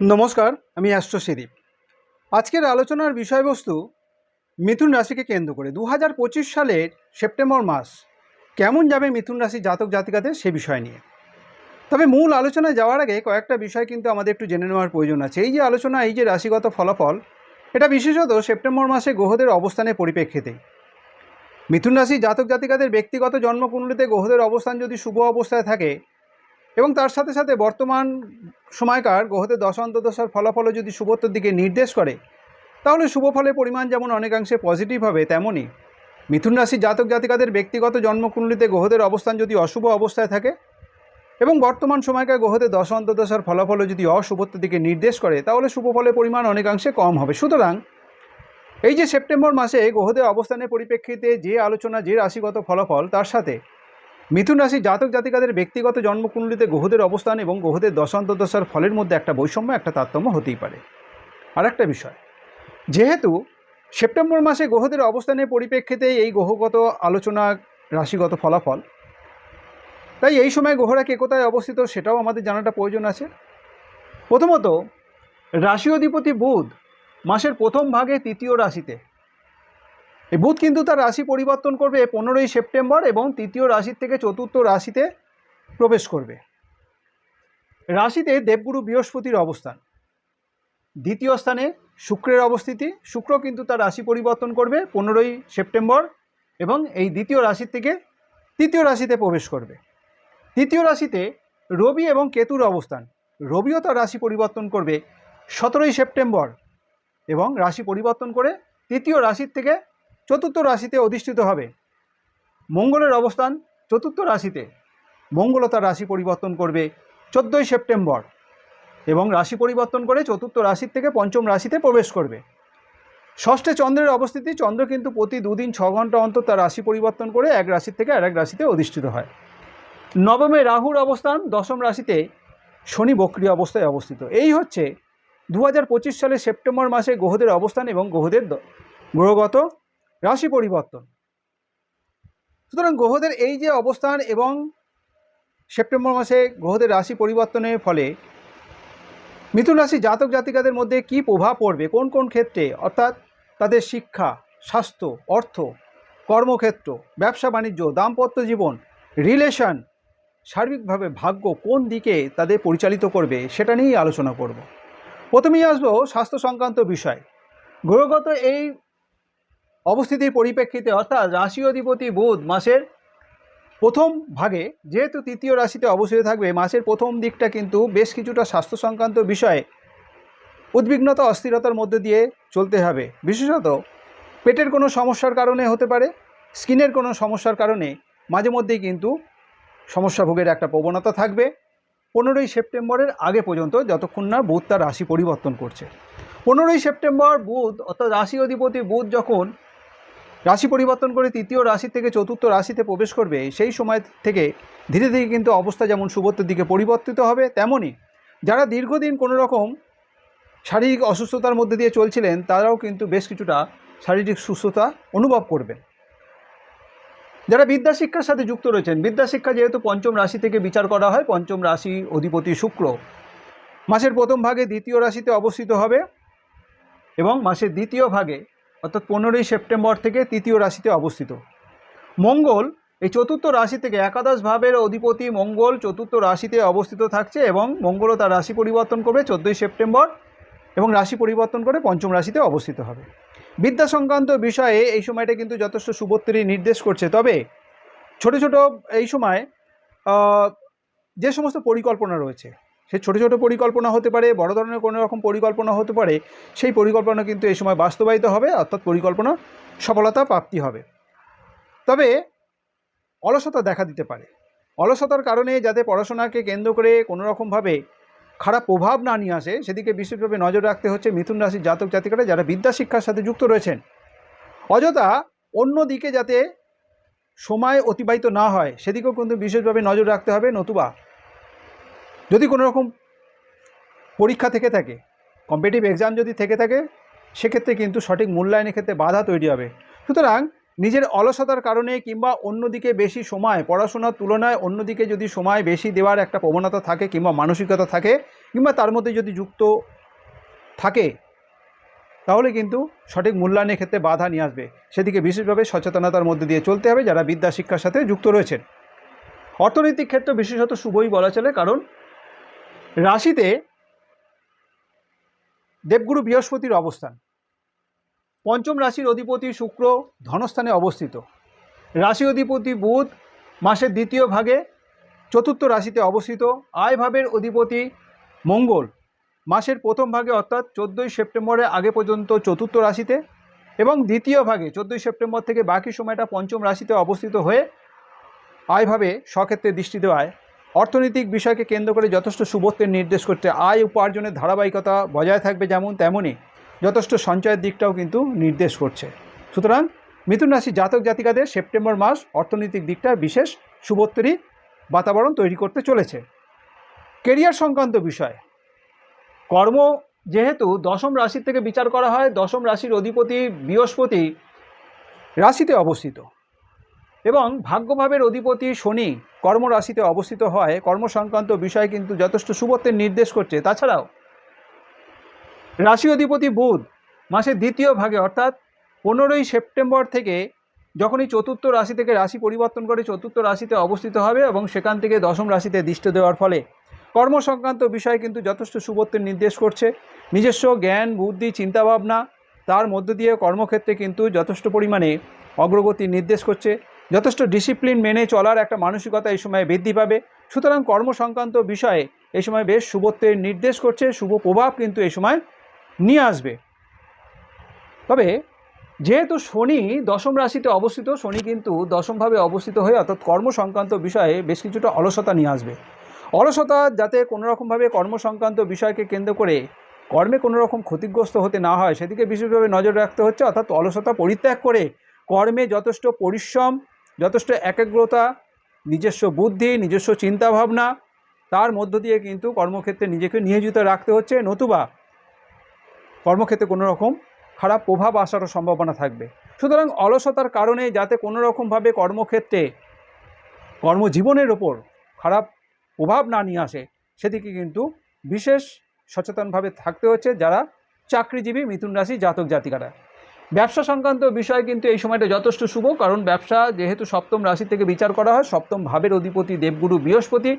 নমস্কার, আমি অ্যাস্ট্রো সেদীপ আজকের আলোচনার বিষয়বস্তু, মিথুন রাশিকে কেন্দ্র করে। দু হাজার পঁচিশ সালের সেপ্টেম্বর মাস, কেমন যাবে মিথুন রাশি জাতক জাতিকাদের সে বিষয় নিয়ে? তবে মূল আলোচনায় যাওয়ার আগে কয়েকটা বিষয় কিন্তু আমাদের একটু জেনে নেওয়ার প্রয়োজন আছে। এই যে আলোচনা, এই যে রাশিগত ফলাফল, এটা বিশেষত সেপ্টেম্বর মাসে গ্রহদের অবস্থানের পরিপ্রেক্ষিতে। মিথুন রাশি জাতক জাতিকাদের ব্যক্তিগত জন্মকুণ্ডলিতে গ্রহদের অবস্থান যদি শুভ অবস্থায় থাকে এবং তার সাথে সাথে বর্তমান সময়কার গ্রহদের দশান্তদশার ফলাফলও যদি শুভত্বর দিকে নির্দেশ করে, তাহলে শুভ ফলের পরিমাণ যেমন অনেকাংশে পজিটিভ হবে, তেমনই। মিথুন রাশির জাতক জাতিকাদের ব্যক্তিগত জন্মকুণ্ডলিতে গ্রহদের অবস্থান যদি অশুভ অবস্থায় থাকে এবং বর্তমান সময়কার গ্রহদের দশ অন্তদশার ফলাফলও যদি অশুভত্বের দিকে নির্দেশ করে, তাহলে শুভ ফলের পরিমাণ অনেকাংশে কম হবে। সুতরাং এই যে সেপ্টেম্বর মাসে গ্রহদের অবস্থানের পরিপ্রেক্ষিতে যে আলোচনা, যে রাশিগত ফলাফল, তার সাথে মিথুন রাশি জাতক জাতিকাদের ব্যক্তিগত জন্মকুণ্ডলিতে গ্রহদের অবস্থান এবং গ্রহদের দশান্তদশার ফলের মধ্যে একটা বৈষম্য, একটা তারতম্য হতেই পারে। আর একটা বিষয়, যেহেতু সেপ্টেম্বর মাসে গ্রহদের অবস্থানের পরিপ্রেক্ষিতে এই গ্রহগত আলোচনা রাশিগত ফলাফল, তাই এই সময় গ্রহরা কে কোথায় অবস্থিত সেটাও আমাদের জানাটা প্রয়োজন আছে। প্রথমত রাশি অধিপতি বুধ মাসের প্রথম ভাগে তৃতীয় রাশিতে এই বুধ কিন্তু তার রাশি পরিবর্তন করবে পনেরোই সেপ্টেম্বর এবং তৃতীয় রাশির থেকে চতুর্থ রাশিতে প্রবেশ করবে। রাশিতে দেবগুরু বৃহস্পতির অবস্থান। দ্বিতীয় স্থানে শুক্রের অবস্থিতি। শুক্র কিন্তু তার রাশি পরিবর্তন করবে পনেরোই সেপ্টেম্বর এবং এই দ্বিতীয় রাশির থেকে তৃতীয় রাশিতে প্রবেশ করবে। তৃতীয় রাশিতে রবি এবং কেতুর অবস্থান। রবিও তার রাশি পরিবর্তন করবে সতেরোই সেপ্টেম্বর এবং রাশি পরিবর্তন করে তৃতীয় রাশির থেকে চতুর্থ রাশিতে অধিষ্ঠিত হবে। মঙ্গলের অবস্থান চতুর্থ রাশিতে। মঙ্গল তার রাশি পরিবর্তন করবে চোদ্দোই সেপ্টেম্বর এবং রাশি পরিবর্তন করে চতুর্থ রাশির থেকে পঞ্চম রাশিতে প্রবেশ করবে। ষষ্ঠে চন্দ্রের অবস্থিতি, চন্দ্র কিন্তু প্রতি দুদিন ছ ঘণ্টা অন্তর তার রাশি পরিবর্তন করে এক রাশির থেকে আরেক রাশিতে অধিষ্ঠিত হয়। নবমে রাহুর অবস্থান, দশম রাশিতে শনি বক্রিয় অবস্থায় অবস্থিত। এই হচ্ছে দু সালের সেপ্টেম্বর মাসে গ্রহদের অবস্থান এবং গ্রহদের গ্রহগত রাশি পরিবর্তন। সুতরাং গ্রহদের এই যে অবস্থান এবং সেপ্টেম্বর মাসে গ্রহদের রাশি পরিবর্তনের ফলে মিথুন রাশি জাতক জাতিকাদের মধ্যে কি প্রভাব পড়বে? কোন কোন ক্ষেত্রে? অর্থাৎ তাদের শিক্ষা, স্বাস্থ্য, অর্থ, কর্মক্ষেত্র, ব্যবসা, বাণিজ্য, দাম্পত্য জীবন, রিলেশন, সার্বিকভাবে ভাগ্য কোন দিকে তাদের পরিচালিত করবে সেটা নিয়েই আলোচনা করব। প্রথমেই আসব স্বাস্থ্য সংক্রান্ত বিষয়। গ্রহগত এই অবস্থিতির পরিপ্রেক্ষিতে অর্থাৎ রাশি অধিপতি বুধ মাসের প্রথম ভাগে, যেহেতু তৃতীয় রাশিতে অবস্থিত থাকবে, মাসের প্রথম দিকটা কিন্তু বেশ কিছুটা স্বাস্থ্য সংক্রান্ত বিষয়ে উদ্বিগ্নতা, অস্থিরতার মধ্যে দিয়ে চলতে হবে। বিশেষত পেটের কোনো সমস্যার কারণে হতে পারে, স্কিনের কোনো সমস্যার কারণে মাঝে মধ্যেই কিন্তু সমস্যা ভোগের একটা প্রবণতা থাকবে। পনেরোই সেপ্টেম্বরের আগে পর্যন্ত, যতক্ষণ না বুধ তার রাশি পরিবর্তন করছে। পনেরোই সেপ্টেম্বর বুধ, অর্থাৎ রাশি অধিপতি বুধ যখন রাশি পরিবর্তন করে তৃতীয় রাশি থেকে চতুর্থ রাশিতে প্রবেশ করবে। সেই সময় থেকে ধীরে ধীরে কিন্তু অবস্থা যেমন শুভত্বের দিকে পরিবর্তিত হবে তেমনই যারা দীর্ঘদিন কোনো রকম শারীরিক অসুস্থতার মধ্যে দিয়ে চলছিলেন, তারাও কিন্তু বেশ কিছুটা শারীরিক সুস্থতা অনুভব করবেন। যারা বিদ্যা শিক্ষার সাথে যুক্ত রয়েছেন বিদ্যা শিক্ষা যেহেতু পঞ্চম রাশি থেকে বিচার করা হয়, পঞ্চম রাশি অধিপতি শুক্র। মাসের প্রথম ভাগে দ্বিতীয় রাশিতে অবস্থিত হবে এবং মাসের দ্বিতীয় ভাগে অর্থাৎ পনেরোই সেপ্টেম্বর থেকে তৃতীয় রাশিতে অবস্থিত। মঙ্গল, এই চতুর্থ রাশি থেকে একাদশ ভাবের অধিপতি মঙ্গল চতুর্থ রাশিতে অবস্থিত থাকছে এবং মঙ্গলও তার রাশি পরিবর্তন করবে চোদ্দোই সেপ্টেম্বর এবং রাশি পরিবর্তন করে পঞ্চম রাশিতে অবস্থিত হবে। বিদ্যা সংক্রান্ত বিষয়ে এই সময়টা কিন্তু যথেষ্ট শুভত্বেরই নির্দেশ করছে, তবে ছোট ছোট এই সময় যে সমস্ত পরিকল্পনা রয়েছে সে ছোটো ছোটো পরিকল্পনা হতে পারে, বড় ধরনের কোনো রকম পরিকল্পনা হতে পারে, সেই পরিকল্পনা কিন্তু এই সময় বাস্তবায়িত হবে, অর্থাৎ পরিকল্পনা সফলতা প্রাপ্তি হবে। তবে অলসতা দেখা দিতে পারে। অলসতার কারণে যাতে পড়াশোনাকে কেন্দ্র করে কোনো রকমভাবে খারাপ প্রভাব না নিয়ে আসে, সেদিকে বিশেষভাবে নজর রাখতে হচ্ছে মিথুন রাশির জাতক জাতিকারা যারা বিদ্যা শিক্ষার সাথে যুক্ত রয়েছেন। অযথা অন্য দিকে যাতে সময় অতিবাহিত না হয়, সেদিকেও কিন্তু বিশেষভাবে নজর রাখতে হবে। নতুবা যদি কোনো রকম পরীক্ষা থেকে থাকে কম্পিটিভ এক্সাম যদি থেকে থাকে, সেক্ষেত্রে কিন্তু সঠিক মূল্যায়নের ক্ষেত্রে বাধা তৈরি হবে। সুতরাং নিজের অলসতার কারণে কিংবা অন্যদিকে বেশি সময় পড়াশোনার তুলনায় অন্যদিকে যদি সময় বেশি দেওয়ার একটা প্রবণতা থাকে কিংবা মানসিকতা থাকে কিংবা তার মধ্যে যদি যুক্ত থাকে, তাহলে কিন্তু সঠিক মূল্যায়নের ক্ষেত্রে বাধা নিয়ে আসবে। সেদিকে বিশেষভাবে সচেতনতার মধ্যে দিয়ে চলতে হবে যারা বিদ্যা শিক্ষার সাথে যুক্ত রয়েছেন। অর্থনৈতিক ক্ষেত্রে বিশেষত শুভই বলা চলে, কারণ রাশিতে দেবগুরু বৃহস্পতির অবস্থান। পঞ্চম রাশির অধিপতি শুক্র ধনস্থানে অবস্থিত। রাশি অধিপতি বুধ মাসের দ্বিতীয় ভাগে চতুর্থ রাশিতে অবস্থিত। আয় ভাবের অধিপতি মঙ্গল মাসের প্রথম ভাগে অর্থাৎ চোদ্দোই সেপ্টেম্বরের আগে পর্যন্ত চতুর্থ রাশিতে এবং দ্বিতীয় ভাগে চোদ্দোই সেপ্টেম্বর থেকে বাকি সময়টা পঞ্চম রাশিতে অবস্থিত হয়ে আয়ভাবে স্বক্ষেত্রে দৃষ্টি দেওয়ায় অর্থনৈতিক বিষয়কে কেন্দ্র করে যথেষ্ট সুবত্বের নির্দেশ করতে আয় উপার্জনের ধারাবাহিকতা বজায় থাকবে যেমন তেমনই যথেষ্ট সঞ্চয়ের দিকটাও কিন্তু নির্দেশ করছে। সুতরাং মিথুন রাশি জাতক জাতিকাদের সেপ্টেম্বর মাস অর্থনৈতিক দিকটা বিশেষ সুবত্তরই বাতাবরণ তৈরি করতে চলেছে। কেরিয়ার সংক্রান্ত বিষয়। কর্ম যেহেতু দশম রাশির থেকে বিচার করা হয়, দশম রাশির অধিপতি বৃহস্পতি রাশিতে অবস্থিত। এবং ভাগ্যভাবের অধিপতি শনি কর্মরাশিতে অবস্থিত হয়। কর্ম সংক্রান্ত বিষয় কিন্তু যথেষ্ট সুবত্বের নির্দেশ করছে। তাছাড়াও, রাশি অধিপতি বুধ মাসের দ্বিতীয় ভাগে অর্থাৎ পনেরোই সেপ্টেম্বর থেকে যখনই চতুর্থ রাশি থেকে রাশি পরিবর্তন করে চতুর্থ রাশিতে অবস্থিত হবে এবং সেখান থেকে দশম রাশিতে দৃষ্টি দেওয়ার ফলে কর্ম সংক্রান্ত বিষয় কিন্তু যথেষ্ট সুবত্বের নির্দেশ করছে। নিজস্ব জ্ঞান, বুদ্ধি, চিন্তাভাবনা, তার মধ্য দিয়ে কর্মক্ষেত্রে কিন্তু যথেষ্ট পরিমাণে অগ্রগতি নির্দেশ করছে। যথেষ্ট ডিসিপ্লিন মেনে চলার একটা মানসিকতা এই সময় বৃদ্ধি পাবে। সুতরাং কর্ম সংক্রান্ত বিষয়ে এই সময় বেশ শুভত্বের নির্দেশ করছে, শুভ প্রভাব কিন্তু এই সময় নিয়ে আসবে। তবে যেহেতু শনি দশম রাশিতে অবস্থিত, শনি কিন্তু দশমভাবে অবস্থিত হয়ে অর্থাৎ কর্ম সংক্রান্ত বিষয়ে বেশ কিছুটা অলসতা নিয়ে আসবে। অলসতা যাতে কোনো রকমভাবে কর্ম সংক্রান্ত বিষয়কে কেন্দ্র করে কর্মে কোনো রকম ক্ষতিগ্রস্ত হতে না হয়, সেদিকে বিশেষভাবে নজর রাখতে হচ্ছে। অর্থাৎ অলসতা পরিত্যাগ করে কর্মে যথেষ্ট পরিশ্রম যথেষ্ট একাগ্রতা, নিজস্ব বুদ্ধি, নিজস্ব চিন্তাভাবনা, তার মধ্য দিয়ে কিন্তু কর্মক্ষেত্রে নিজেকে নিয়োজিত রাখতে হচ্ছে। নতুবা কর্মক্ষেত্রে কোনো রকম খারাপ প্রভাব আসারও সম্ভাবনা থাকবে। সুতরাং অলসতার কারণে যাতে কোনো রকমভাবে কর্মক্ষেত্রে কর্মজীবনের ওপর খারাপ প্রভাব না নিয়ে আসে, সেদিকে কিন্তু বিশেষ সচেতনভাবে থাকতে হচ্ছে যারা চাকরিজীবী, মিথুন রাশি জাতক জাতিকারা। ব্যবসা সংক্রান্ত বিষয় কিন্তু এই সময়টা যথেষ্ট শুভ, কারণ ব্যবসা যেহেতু সপ্তম রাশি থেকে বিচার করা হয়, সপ্তম ভাবের অধিপতি দেবগুরু বৃহস্পতি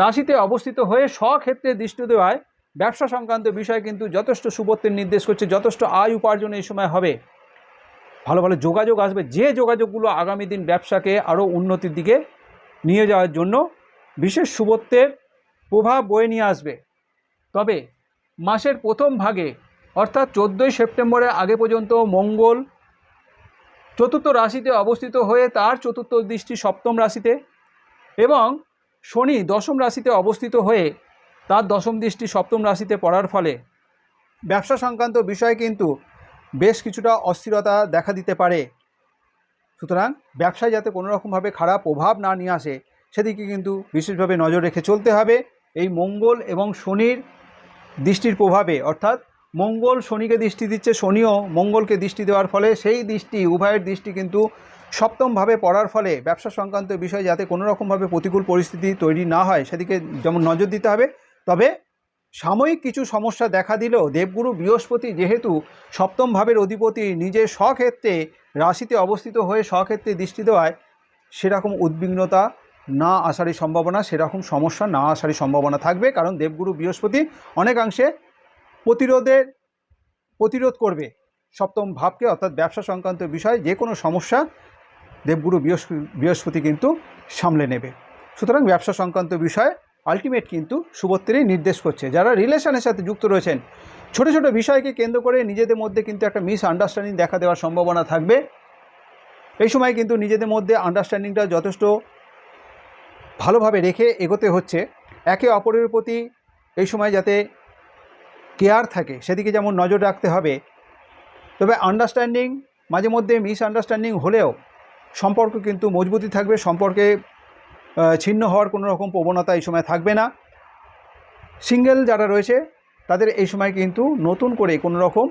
রাশিতে অবস্থিত হয়ে স্বক্ষেত্রে দৃষ্টি দেওয়ায় ব্যবসা সংক্রান্ত বিষয় কিন্তু যথেষ্ট সুবত্বের নির্দেশ করছে, যথেষ্ট আয় উপার্জন এই সময় হবে। ভালো ভালো যোগাযোগ আসবে, যে যোগাযোগগুলো আগামী দিন ব্যবসাকে আরও উন্নতির দিকে নিয়ে যাওয়ার জন্য বিশেষ সুবত্বের প্রভাব বয়ে নিয়ে আসবে। তবে মাসের প্রথম ভাগে অর্থাৎ চোদ্দোই সেপ্টেম্বরের আগে পর্যন্ত মঙ্গল চতুর্থ রাশিতে অবস্থিত হয়ে তার চতুর্থ দৃষ্টি সপ্তম রাশিতে এবং শনি দশম রাশিতে অবস্থিত হয়ে তার দশম দৃষ্টি সপ্তম রাশিতে পড়ার ফলে ব্যবসা সংক্রান্ত বিষয়ে কিন্তু বেশ কিছুটা অস্থিরতা দেখা দিতে পারে। সুতরাং ব্যবসায় যাতে কোনো রকমভাবে খারাপ প্রভাব না নিয়ে আসে, সেদিকে কিন্তু বিশেষভাবে নজর রেখে চলতে হবে। এই মঙ্গল এবং শনির দৃষ্টির প্রভাবে, অর্থাৎ মঙ্গল শনিকে দৃষ্টি দিচ্ছে, শনিও মঙ্গলকে দৃষ্টি দেওয়ার ফলে, সেই দৃষ্টি, উভয়ের দৃষ্টি কিন্তু সপ্তমভাবে পড়ার ফলে ব্যবসা সংক্রান্ত বিষয়ে যাতে কোনো রকমভাবে প্রতিকূল পরিস্থিতি তৈরি না হয়, সেদিকে যেমন নজর দিতে হবে। তবে সাময়িক কিছু সমস্যা দেখা দিলেও দেবগুরু বৃহস্পতি যেহেতু সপ্তম ভাবের অধিপতি, নিজের স্বক্ষেত্রে রাশিতে অবস্থিত হয়ে স্বক্ষেত্রে দৃষ্টি দেওয়ায় সেরকম উদ্বিগ্নতা না আসারই সম্ভাবনা, সেরকম সমস্যা না আসারই সম্ভাবনা থাকবে। কারণ দেবগুরু বৃহস্পতি অনেকাংশে প্রতিরোধের প্রতিরোধ করবে। সপ্তম ভাবকে অর্থাৎ ব্যবসা সংক্রান্ত বিষয়ে যে কোনো সমস্যা দেবগুরু বৃহস্পতি কিন্তু সামলে নেবে। সুতরাং ব্যবসা সংক্রান্ত বিষয়ে আলটিমেট কিন্তু শুভত্রেই নির্দেশ করছে। যারা রিলেশনের সাথে যুক্ত রয়েছেন, ছোট ছোট বিষয়কে কেন্দ্র করে নিজেদের মধ্যে কিন্তু একটা মিস আন্ডারস্ট্যান্ডিং দেখা দেওয়ার সম্ভাবনা থাকবে। এই সময় কিন্তু নিজেদের মধ্যে আন্ডারস্ট্যান্ডিংটা যথেষ্ট ভালোভাবে রেখে এগোতে হচ্ছে। একে অপরের প্রতি এই সময় যাতে কেয়ার থাকে, সেদিকে যেমন নজর রাখতে হবে। তবে আন্ডারস্ট্যান্ডিং মাঝে মধ্যে মিস আন্ডারস্ট্যান্ডিং হলেও সম্পর্ক কিন্তু মজবুতি থাকবে, সম্পর্কে ছিন্ন হওয়ার কোনো রকম প্রবণতা এই সময় থাকবে না। সিঙ্গেল যারা রয়েছে, তাদের এই সময় কিন্তু নতুন করে কোনো রকম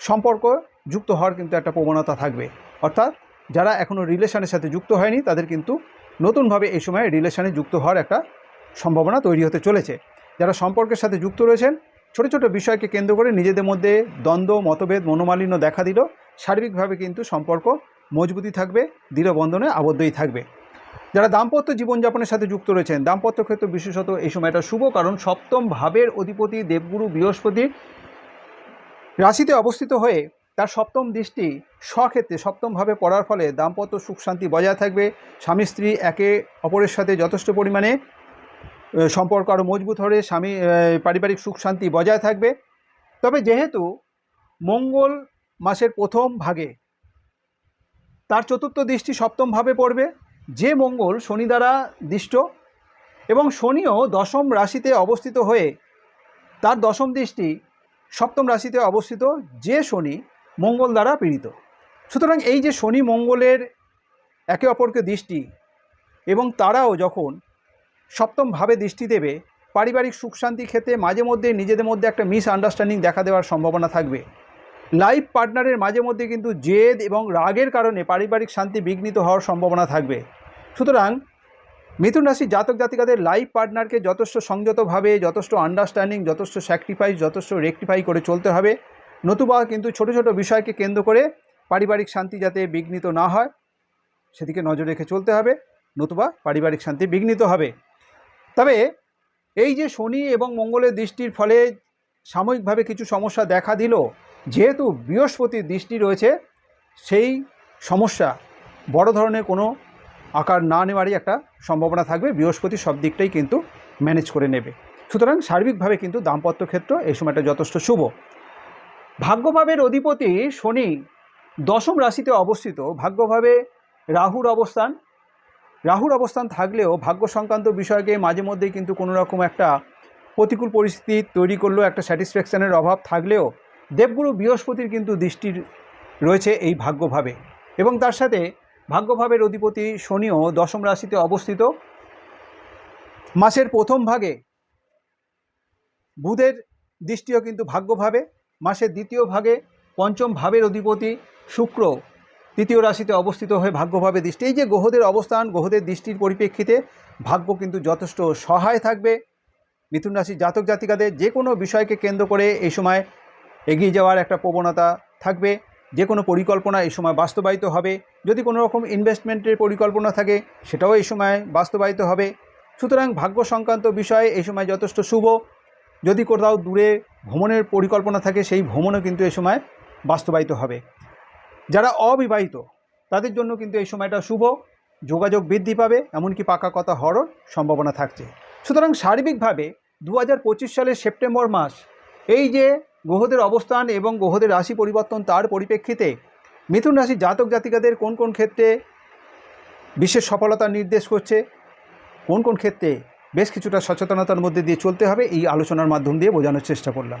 সম্পর্ক যুক্ত হওয়ার কিন্তু একটা প্রবণতা থাকবে। অর্থাৎ যারা এখনও রিলেশনের সাথে যুক্ত হয়নি, তাদের কিন্তু নতুনভাবে এই সময় রিলেশনে যুক্ত হওয়ার একটা সম্ভাবনা তৈরি হতে চলেছে। যারা সম্পর্কের সাথে যুক্ত রয়েছেন ছোট ছোট বিষয়কে কেন্দ্র করে নিজেদের মধ্যে দ্বন্দ্ব, মতভেদ, মনোমালিন্য দেখা দিল। সার্বিকভাবে কিন্তু সম্পর্ক মজবুতি থাকবে, দৃঢ় বন্ধনে আবদ্ধই থাকবে। যারা দাম্পত্য জীবনযাপনের সাথে যুক্ত রয়েছেন, দাম্পত্য ক্ষেত্রে বিশেষত এই সময়টা শুভ কারণ, সপ্তম ভাবের অধিপতি দেবগুরু বৃহস্পতি রাশিতে অবস্থিত হয়ে তার সপ্তম দৃষ্টি স্বক্ষেত্রে সপ্তমভাবে পড়ার ফলে দাম্পত্য সুখ শান্তি বজায় থাকবে। স্বামী স্ত্রী একে অপরের সাথে যথেষ্ট পরিমাণে সম্পর্ক আরও মজবুত হবে স্বামী পারিবারিক সুখ, শান্তি বজায় থাকবে। তবে যেহেতু মঙ্গল মাসের প্রথম ভাগে তার চতুর্থ দৃষ্টি সপ্তমভাবে পড়বে, যে মঙ্গল শনি দ্বারা দৃষ্ট এবং শনিও দশম রাশিতে অবস্থিত হয়ে তার দশম দৃষ্টি সপ্তম রাশিতে অবস্থিত, যে শনি মঙ্গল দ্বারা পীড়িত। সুতরাং এই যে শনি মঙ্গলের একে অপরকে দৃষ্টি এবং তারাও যখন সপ্তমভাবে দৃষ্টি দেবে, পারিবারিক সুখ শান্তি ক্ষেত্রে মাঝে মধ্যে নিজেদের মধ্যে একটা মিস আন্ডারস্ট্যান্ডিং দেখা দেওয়ার সম্ভাবনা থাকবে। লাইফ পার্টনারের মাঝে মধ্যে কিন্তু জেদ এবং রাগের কারণে পারিবারিক শান্তি বিঘ্নিত হওয়ার সম্ভাবনা থাকবে। সুতরাং মিথুন রাশি জাতক জাতিকাদের লাইফ পার্টনারকে যথেষ্ট সংযতভাবে যথেষ্ট আন্ডারস্ট্যান্ডিং যথেষ্ট স্যাক্রিফাইস যথেষ্ট রেকটিফাই করে চলতে হবে। নতুবা কিন্তু ছোট ছোট বিষয়কে কেন্দ্র করে পারিবারিক শান্তি যাতে বিঘ্নিত না হয়, সেদিকে নজর রেখে চলতে হবে। নতুবা পারিবারিক শান্তি বিঘ্নিত হবে। তবে এই যে শনি এবং মঙ্গলের দৃষ্টির ফলে সাময়িকভাবে কিছু সমস্যা দেখা দিল, যেহেতু বৃহস্পতির দৃষ্টি রয়েছে, সেই সমস্যা বড় ধরনের কোনো আকার না নেওয়ারই একটা সম্ভাবনা থাকবে। বৃহস্পতি সব দিকটাই কিন্তু ম্যানেজ করে নেবে। সুতরাং সার্বিকভাবে কিন্তু দাম্পত্য ক্ষেত্র এই সময়টা যথেষ্ট শুভ। ভাগ্যভাবের অধিপতি শনি দশম রাশিতে অবস্থিত। ভাগ্যভাবে রাহুর অবস্থান রাহুর অবস্থান থাকলেও ভাগ্য সংক্রান্ত বিষয়কে মাঝে মধ্যেই কিন্তু কোনো রকম একটা প্রতিকূল পরিস্থিতি তৈরি করলেও একটা স্যাটিসফ্যাকশানের অভাব থাকলেও দেবগুরু বৃহস্পতির কিন্তু দৃষ্টির রয়েছে এই ভাগ্যভাবে। এবং তার সাথে ভাগ্যভাবের অধিপতি শনিও দশম রাশিতে অবস্থিত। মাসের প্রথম ভাগে বুধের দৃষ্টিও কিন্তু ভাগ্যভাবে। মাসের দ্বিতীয় ভাগে পঞ্চম ভাবের অধিপতি শুক্র তৃতীয় রাশিতে অবস্থিত হয়ে ভাগ্যভাবে দৃষ্টি। এই যে গ্রহদের অবস্থান, গ্রহদের দৃষ্টির পরিপ্রেক্ষিতে ভাগ্য কিন্তু যথেষ্ট সহায় থাকবে। মিথুন রাশির জাতক জাতিকাদের যে কোনো বিষয়কে কেন্দ্র করে এই সময় এগিয়ে যাওয়ার একটা প্রবণতা থাকবে। যে কোনো পরিকল্পনা এই সময় বাস্তবায়িত হবে। যদি কোনো রকম ইনভেস্টমেন্টের পরিকল্পনা থাকে, সেটাও এই সময় বাস্তবায়িত হবে। সুতরাং ভাগ্য সংক্রান্ত বিষয়ে এই সময় যথেষ্ট শুভ। যদি কোথাও দূরে ভ্রমণের পরিকল্পনা থাকে, সেই ভ্রমণও কিন্তু এই সময় বাস্তবায়িত হবে। যারা অবিবাহিত, তাদের জন্য কিন্তু এই সময়টা শুভ, যোগাযোগ বৃদ্ধি পাবে, এমনকি পাকা কথা হওয়ারও সম্ভাবনা থাকছে। সুতরাং সার্বিকভাবে দু হাজার পঁচিশ সালের সেপ্টেম্বর মাস, এই যে গ্রহদের অবস্থান এবং গ্রহদের রাশি পরিবর্তন তার পরিপ্রেক্ষিতে মিথুন রাশি জাতক জাতিকাদের কোন কোন ক্ষেত্রে বিশেষ সফলতা নির্দেশ করছে, কোন কোন ক্ষেত্রে বেশ কিছুটা সচেতনতার মধ্যে দিয়ে চলতে হবে, এই আলোচনার মাধ্যম দিয়ে বোঝানোর চেষ্টা করলাম।